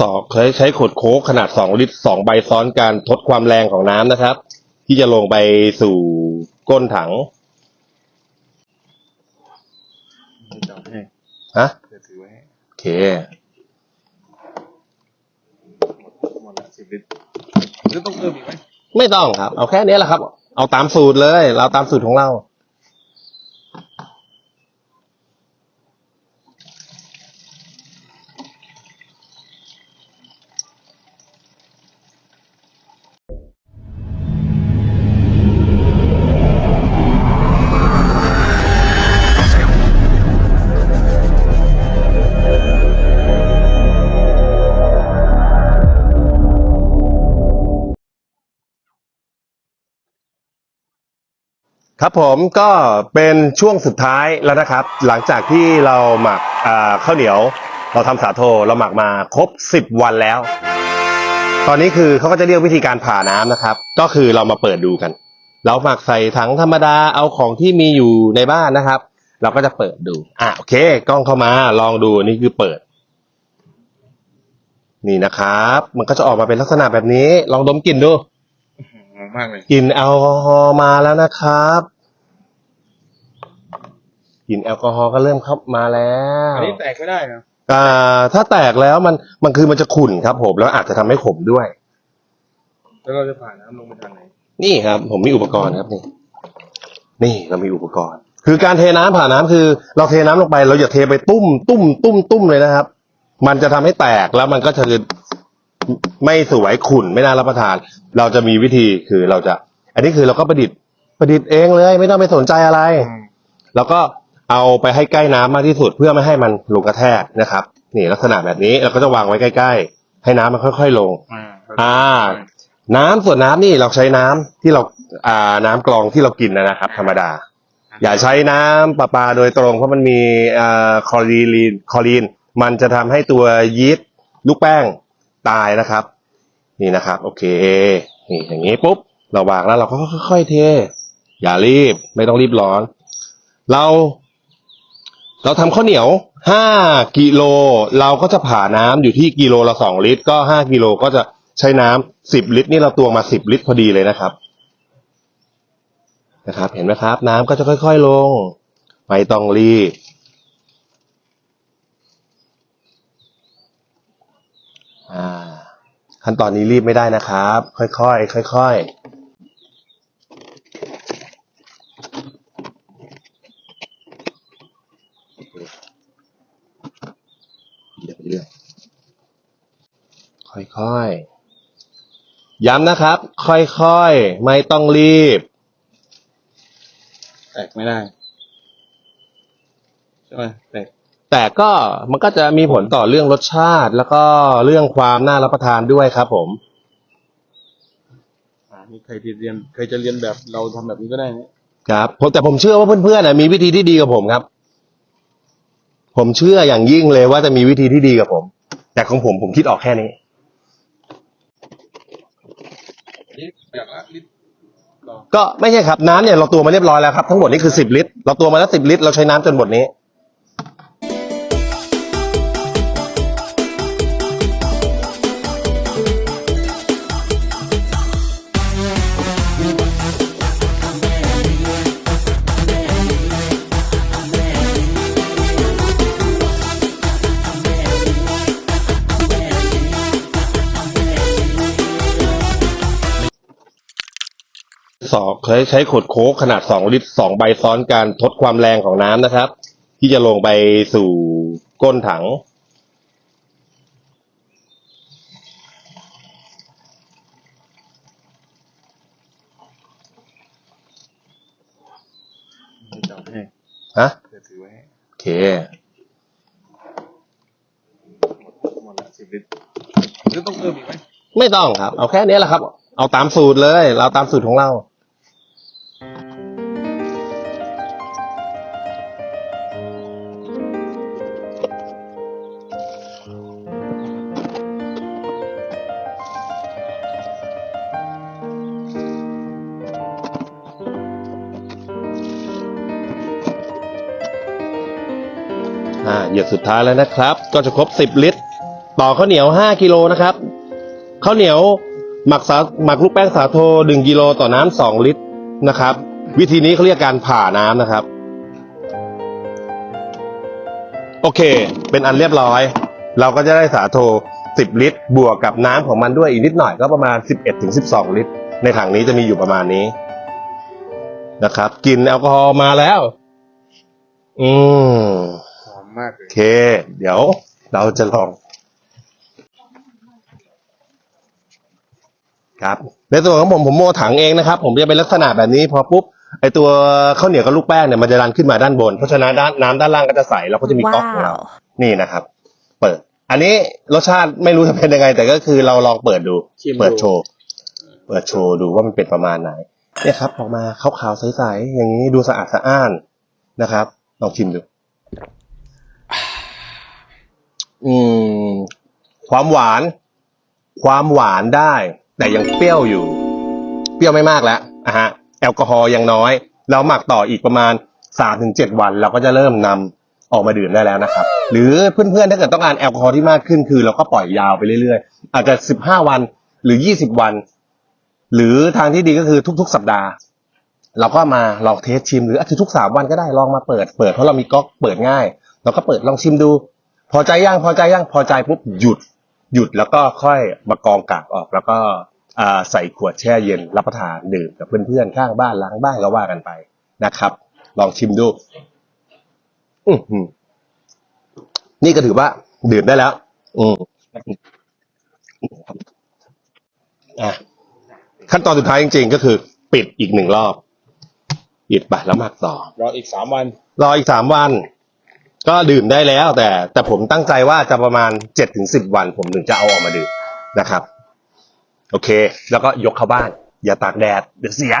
สองใช้ใช้ขวดโค้กขนาดสองลิตรสองใบซ้อนการทดความแรงของน้ำนะครับ ที่จะลงไปสู่ก้นถังจะจับให้ฮะจะถือไว้ให้โอเคหมดละสิบลิตรหรือต้องเพิ่มอีกไหมไม่ต้องครับ เอาแค่นี้แหละครับ เอาตามสูตรเลย เราตามสูตรของเรา ครับผมก็เป็นช่วงสุดท้ายแล้วนะครับ หลังจากที่เราหมักข้าวเหนียว เราทำสาโทเราหมักมาครบ 10 วันแล้ว ตอนนี้คือเขาก็จะเรียกวิธีการผ่าน้ำนะครับ ก็คือเรามาเปิดดูกัน เราหมักใส่ถังธรรมดาเอาของที่มีอยู่ในบ้านนะครับ เราก็จะเปิดดูอะโอเค กล้องเข้ามาลองดูนี่คือเปิด นี่นะครับ มันก็จะออกมาเป็นลักษณะแบบนี้ ลองดมกลิ่นดู หอมมากเลยกลิ่นแอลกอฮอล์มาแล้วนะครับกลิ่นแอลกอฮอล์ก็เริ่มเข้ามาแล้วอันนี้แตกไม่ได้นะอ่า ถ้าแตกแล้วมันมันคือมันจะขุ่นครับผมแล้วอาจจะทำให้ขมด้วย แล้วเราจะผ่านน้ำลงไปทางไหนนี่ครับ ผมมีอุปกรณ์ครับนี่ นี่เรามีอุปกรณ์ คือการเทน้ำผ่าน้ำคือ เราเทน้ำลงไป เราอย่าเทไปตุ้มตุ้มตุ้มตุ้มเลยนะครับ มันจะทำให้แตกแล้วมันก็จะ ไม่สวยขุ่นไม่น่ารับประทาน เราจะมีวิธีคือเราจะ อันนี้คือเราก็ประดิษฐ์ประดิษฐ์เองเลย ไม่ต้องไปสนใจอะไร แล้วก็เอาไปให้ใกล้น้ำมากที่สุดเพื่อไม่ให้มันลงกระแทกนะครับ นี่ลักษณะแบบนี้เราก็จะวางไว้ใกล้ ๆ ให้น้ำมันค่อย ๆ ลง อ่าอ่าน้ำส่วนน้ำนี่เราใช้น้ำที่เราอ่าน้ำกรองที่เรากินนะครับ ธรรมดา อย่าใช้น้ำประปาโดยตรงเพราะมันมีอ่าคลอรีนคลอรีน มันจะทำให้ตัวยีสต์ลูกแป้งตายนะครับ นี่นะครับโอเคนี่อย่างนี้ปุ๊บเราวางแล้วเราก็ค่อยๆเท อย่ารีบไม่ต้องรีบร้อน เรา เราทำข้าวเหนียวห้ากิโล เราก็จะผ่าน้ำอยู่ที่กิโลละสองลิตร ก็ห้ากิโลก็จะใช้น้ำสิบลิตร นี่เราตวงมาสิบลิตรพอดีเลยนะครับนะครับ เห็นไหมครับ น้ำก็จะค่อยๆลง ไม่ต้องรีบอ่า ขั้นตอนนี้รีบไม่ได้นะครับ ค่อยๆค่อยๆเดี๋ยวเรื่อยค่อยๆ ย้ำนะครับ ค่อยๆ ไม่ต้องรีบ แตกไม่ได้ ใช่ไหมแตก แต่ก็มันก็จะมีผลต่อเรื่องรสชาติ แล้วก็เรื่องความน่ารับประทานด้วยครับผมอ่านี่ใครที่เรียนใครจะเรียนแบบเราทำแบบนี้ก็ได้นะครับผมแต่ผมเชื่อว่าเพื่อนๆนะมีวิธีที่ดีกับผมครับ ผมเชื่ออย่างยิ่งเลยว่าจะมีวิธีที่ดีกับผม แต่ของผมผมคิดออกแค่นี้นี่แบบละลิตรก็ก็ไม่ใช่ครับน้ำเนี่ยเราตัวมาเรียบร้อยแล้วครับทั้งหมดนี่คือสิบลิตรเราตัวมาแล้วสิบลิตรเราใช้น้ำจนหมดนี้ สองใช้ใช้ขวดโค้กขนาดสองลิตรสองใบซ้อนการทดความแรงของน้ำนะครับ ที่จะลงไปสู่ก้นถังจะจับให้ฮะจะถือไว้ให้โอเค หมดละสิบลิตรหรือต้องเพิ่มอีกไหม ไม่ต้องครับ เอาแค่นี้แหละครับ เอาตามสูตรเลย เราตามสูตรของเรา อ่าหยดสุดท้ายแล้วนะครับ ก็จะครบ 10 ลิตร ต่อข้าวเหนียวห้ากิโลนะครับข้าวเหนียวหมักสาหมักลูกแป้งสาโทหนึ่งกิโลต่อน้ำสองลิตรนะครับ วิธีนี้เขาเรียกการผ่าน้ำนะครับ โอเค เป็นอันเรียบร้อย เราก็จะได้สาโท 10 ลิตร บวกกับน้ำของมันด้วยอีกนิดหน่อยก็ประมาณ 11ถึง12 ลิตร ในถังนี้จะมีอยู่ประมาณนี้นะครับกลินแอลกอฮอล์มาแล้ว อืมหอ มมากเลโอยเค เดี๋ยวเราจะลอง ครับ ในส่วนของผมผมโมถังเองนะครับ ผมจะเป็นลักษณะแบบนี้พอปุ๊บไอตัวข้าวเหนียวกับลูกแป้งเนี่ยมันจะดันขึ้นมาด้านบน เพราะฉะนั้นด้านน้ำด้านล่างก็จะใสเราก็จะมีก๊อกของเราว้าว นี่นะครับ เปิด อันนี้รสชาติไม่รู้จะเป็นยังไง แต่ก็คือเราลองเปิดดู ชิมเปิดโชว์ เปิดโชว์ดูว่ามันเป็นประมาณไหน เนี่ยครับ ออกมาขาวๆใสๆอย่างนี้ดูสะอาดสะอ้านนะครับ ลองชิมดู อืม ความหวาน ความหวานได้ แต่ยังเปรี้ยวอยู่ เปรี้ยวไม่มากแล้วอะฮะแอลกอฮอล์ยังน้อย เราหมักต่ออีกประมาณสามถึงเจ็ดวัน เราก็จะเริ่มนำออกมาดื่มได้แล้วนะครับ หรือเพื่อนๆถ้าเกิดต้องการแอลกอฮอล์ที่มากขึ้นคือ เราก็ปล่อยยาวไปเรื่อยๆ อาจจะสิบห้าวันหรือยี่สิบวัน หรือทางที่ดีก็คือทุก ๆ สัปดาห์เราก็มาลองเทสชิมหรืออาจจะทุกสามวันก็ได้ลองมาเปิดเปิดเพราะเรามีก๊อกเปิดง่าย เราก็เปิดลองชิมดู พอใจยังพอใจยังพอใจปุ๊บหยุดหยุดแล้วก็ค่อยมากรองกากออกแล้วก็อ่าใส่ขวดแช่เย็นรับประทานดื่มกับเพื่อนๆข้างบ้านล้างบ้านก็ว่ากันไปนะครับ ลองชิมดูอือหือนี่ก็ถือว่า ดื่มได้แล้ว อืมอะขั้นตอนสุดท้ายจริงๆ ก็คือ ปิดอีกหนึ่งรอบ ปิดไปแล้วหมักต่อ รออีกสามวัน รออีกสามวัน ก็ดื่มได้แล้ว แต่แต่ผมตั้งใจว่าจะประมาณเจ็ดถึงสิบวัน ผมถึงจะเอาออกมาดื่มนะครับ โอเค แล้วก็ยกเข้าบ้าน อย่าตากแดดเดี๋ยวเสีย